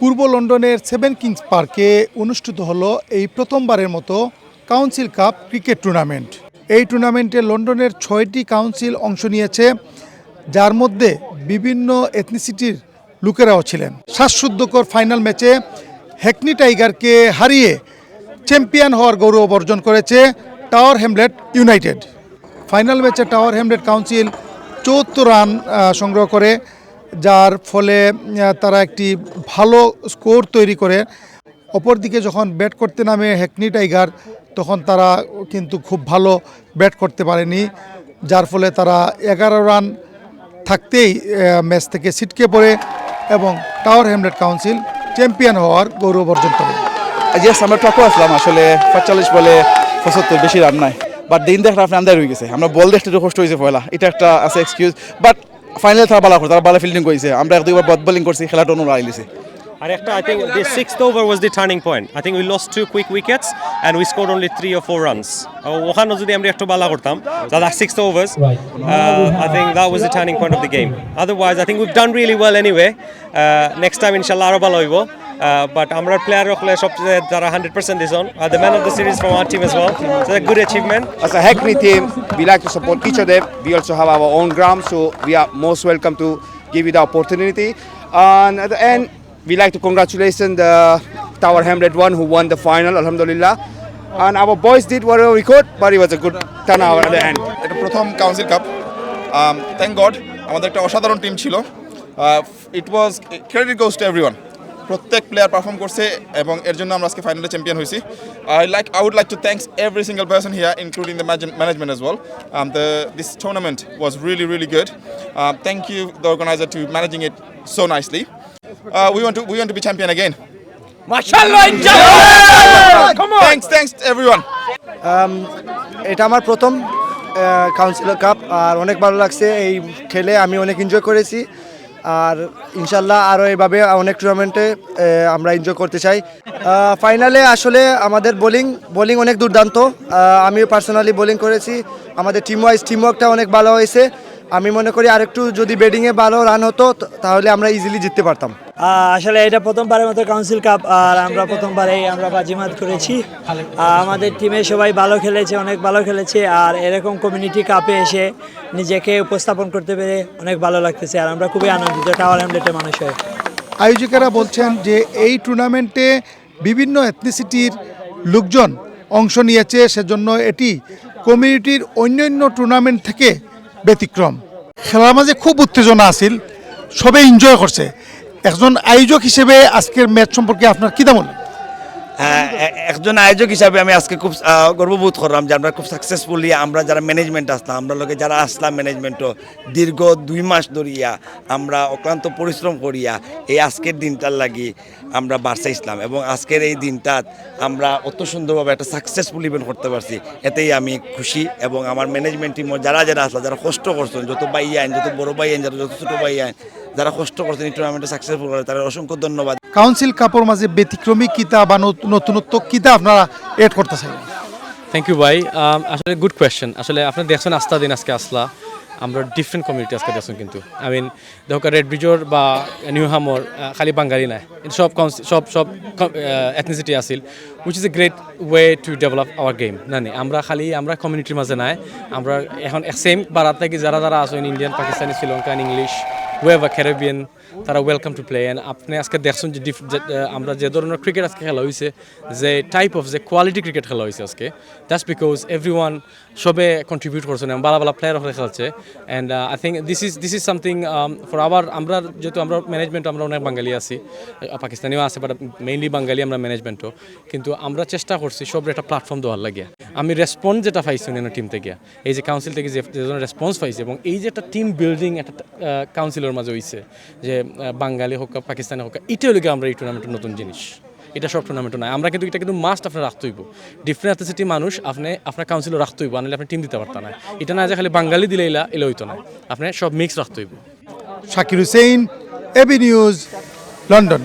পূর্ব লন্ডনের seven Kings পার্কে অনুষ্ঠিত হলো এই প্রথমবারের মতো কাউন্সিল কাপ ক্রিকেট টুর্নামেন্ট। এই টুর্নামেন্টে লন্ডনের ছয়টি কাউন্সিল অংশ নিয়েছে, যার মধ্যে বিভিন্ন এথনিসিটির লোকেরাও ছিলেন। শ্বাসরুদ্ধকর ফাইনাল ম্যাচে হেকনি টাইগারকে হারিয়ে চ্যাম্পিয়ন হওয়ার গৌরব অর্জন করেছে টাওয়ার হ্যামলেট ইউনাইটেড। ফাইনাল ম্যাচে টাওয়ার হ্যামলেট কাউন্সিল চৌত্তর রান সংগ্রহ করে, যার ফলে তারা একটি ভালো স্কোর তৈরি করে। অপরদিকে যখন ব্যাট করতে নামে হেকনি টাইগার, তখন তারা কিন্তু খুব ভালো ব্যাট করতে পারেনি, যার ফলে তারা এগারো রান থাকতেই ম্যাচ থেকে ছিটকে পড়ে এবং টাওয়ার হ্যামলেট কাউন্সিল চ্যাম্পিয়ন হওয়ার গৌরব অর্জন করে। আমরা টকও আসলাম। আসলে পঁয়তাল্লিশ বলে পঁচাত্তর বেশি রান নাই। বাট দিন দেখলে আপনার আন্দার হয়ে গেছে আমরা বল দেখতে একটু কষ্ট হয়েছে পয়লা এটা একটা আছে এক্সকিউজ বাট ফাইনালে তারা ভালো করে তারা ভালো ফিল্ডিং করেছে আমরা এক দুইবার বদ বোলিং করছি খেলাটা Anura আইলিছে after, I think the sixth over was the turning point. I think we lost two quick wickets and we scored only three or four runs. Uh, ওখানে যদি আমরা একটু বালা করতাম so that sixth overs, uh, I think that was the turning point of the game. Otherwise, I think we've done really well anyway. Uh, next time, inshallah, আরও ভালো হইব। Uh, but আমরা প্লেয়ার হলে সবচেয়ে যারা hundred percent this on the man of the series from our team as well. So a good achievement. As a Hackney team, we like to support each of them. We also have our own ground, so we are most welcome to give you the opportunity. And at the end, we like to congratulate the Tower Hamlet one who won the final, Alhamdulillah. And our boys did whatever we could, but it was a good turnout at the end. এটা প্রথম council cup thank god আমাদের একটা অসাধারণ team ছিল it was credit goes to everyone প্রত্যেক player perform করছে এবং এর জন্য আমরা আজকে ফাইনালে চ্যাম্পিয়ন হয়েছি। I like I would like to thanks every single person here including the management as well the this tournament was really really good thank you the organiser to managing it so nicely we want to we want to be champion again thanks thanks everyone এটা আমার প্রথম councillor cup আর অনেক ভালো লাগছে এই খেলে আমি অনেক এনজয় করেছি। আর ইনশাল্লাহ আরও এভাবে অনেক টুর্নামেন্টে আমরা এনজয় করতে চাই। ফাইনালে আসলে আমাদের বোলিং বোলিং অনেক দুর্দান্ত। আমিও পার্সোনালি বোলিং করেছি। আমাদের টিম ওয়াইজ টিম ওয়ার্কটা অনেক ভালো হয়েছে। আমি মনে করি আরেকটু যদি ব্যাটিংয়ে ভালো রান হতো তাহলে আমরা ইজিলি জিততে পারতাম। আসলে এটা প্রথমবারের মতো কাউন্সিল কাপ আর আমরা প্রথমবারেই আমরা বাজিমাত করেছি। আমাদের টিমে সবাই ভালো খেলেছে অনেক ভালো খেলেছে আর এরকম কমিউনিটি কাপে এসে নিজেকে উপস্থাপন করতে পেরে অনেক ভালো লাগতেছে আর আমরা খুবই আনন্দিত টাওয়ার হ্যামলেটের মানুষ হয়ে। আয়োজকেরা বলছেন যে এই টুর্নামেন্টে বিভিন্ন এথনিসিটির লোকজন অংশ নিয়েছে সেজন্য এটি কমিউনিটির অন্যান্য টুর্নামেন্ট থেকে ব্যতিক্রম। খেলার মাঝে খুব উত্তেজনা আছিল, সবে এনজয় করছে। একজন আয়োজক হিসেবে আজকের ম্যাচ সম্পর্কে আপনার কী এ- একজন আয়োজক হিসাবে আমি আজকে খুব গর্ববোধ করলাম যে আমরা খুব সাকসেসফুলি আমরা যারা ম্যানেজমেন্ট আসলাম আমরা লোকে যারা আসলাম ম্যানেজমেন্টও দীর্ঘ দুই মাস ধরিয়া আমরা অক্লান্ত পরিশ্রম করিয়া এই আজকের দিনটার লাগি আমরা বার্সা ইসলাম এবং আজকের এই দিনটাত আমরা অত সুন্দরভাবে একটা সাকসেসফুল ইভেন্ট করতে পারছি এতেই আমি খুশি এবং আমার ম্যানেজমেন্ট টিম যারা যারা আসলো যারা কষ্ট করছেন যত ভাই আইন যত বড় ভাই আইন যারা যত ছোটো ভাই আইন যারা কষ্ট করছেন এই টুর্নামেন্টে সাকসেসফুল করে তাদের অসংখ্য ধন্যবাদ। কাউন্সিল কাপড় মাঝে ব্যতিক্রমী কিতা বা নত- নতুনত্ব কিতা আপনারা এড করতে চাই। থ্যাংক ইউ ভাই। আসলে গুড কোয়েশ্চেন আসলে আপনি দেখছেন আস্তা দিন আজকে আসলা। আমরা ডিফারেন্ট কমিউনিটি আজকে দেখছেন কিন্তু। আই মিন দেখো রেড ব্রিজর বা নিউ হামর খালি বাঙালি নাই। সব সব সব এথনিসিটি আছিল। Which is a great way to develop our game না নি? আমরা খালি আমরা কমিউনিটির মাঝে নাই। আমরা এখন সেম বারাত থাকি যারা যারা আছেন Indian Pakistani Sri Lankan English we have a Caribbean. তারা ওয়েলকাম টু প্লে অ্যান্ড আপনি আজকে দেখছেন যে আমরা যে ধরনের ক্রিকেট আজকে খেলা হয়েছে যে টাইপ অফ যে কোয়ালিটি ক্রিকেট খেলা হয়েছে আজকে দ্যাটস বিকজ এভরি ওয়ান সবে কন্ট্রিবিউট করছেন এবং ভালো ভালো প্লেয়ার খেলছে। And I think this is this is something for আবার আমরা যেহেতু আমরা ম্যানেজমেন্ট আমরা অনেক বাঙালি আছি পাকিস্তানিও আছে বাট মেইনলি বাঙালি আমরা ম্যানেজমেন্টও কিন্তু আমরা চেষ্টা করছি সব একটা প্ল্যাটফর্ম দেওয়ার লাগে। আমি রেসপন্স যেটা পাইছি অন্যান্য টিম থেকে, এই যে কাউন্সিল থেকে যে রেসপন্স পাইছে, এবং এই যে একটা টিম বিল্ডিং একটা কাউন্সিলের মাঝে হয়েছে যে বাঙালি হোক পাকিস্তানি হোক, এটাই লিগে আমরা এই টুর্নামেন্টের নতুন জিনিস। এটা সব টুর্নামেন্টও নয়। আমরা কিন্তু এটা কিন্তু মাস্ট আপনার রাখতে হইব। ডিফারেন্ট অ্যাথলেসিটি মানুষ আপনি, আপনার কাউন্সিলও রাখতে হইব আনলে আপনি টিম দিতে পারত না। এটা না যে খালি বাঙালি দিলে এলা এলে হইতো না। আপনি সব মিক্স রাখতে হইব। Shakir Hussain A B news, London.